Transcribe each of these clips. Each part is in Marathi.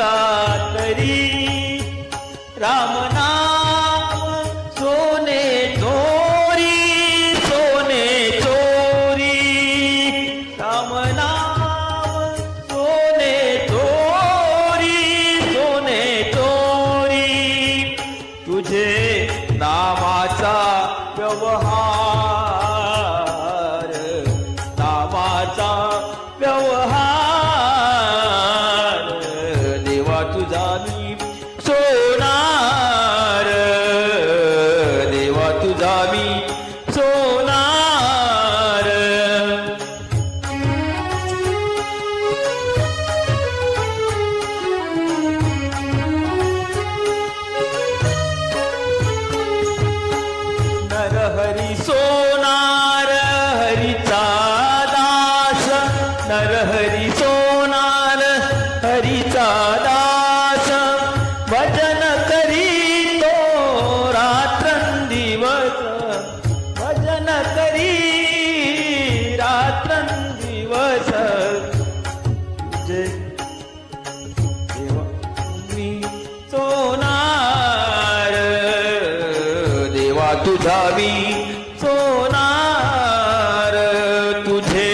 का तरी राम नाम सोने चोरी सोने चोरी। राम नाम सोने चोरी सोने चोरी। तुझे नामाचा व्यवहार तुझा मी सोनार. देवा तुझा मी सोनार. नरहरी सोनार हरीचा दास. नरहरी सोनार हरीचा तुझावी सोनार तुझे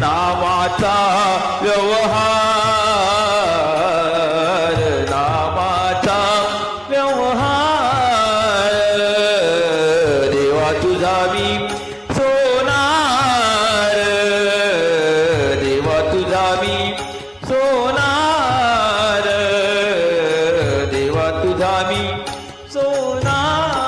नामाचा व्यवहार नामाचा व्यवहार. देवा तुझावी सोनार देवा तुझावी सोनार देवा तुझावी सोनार.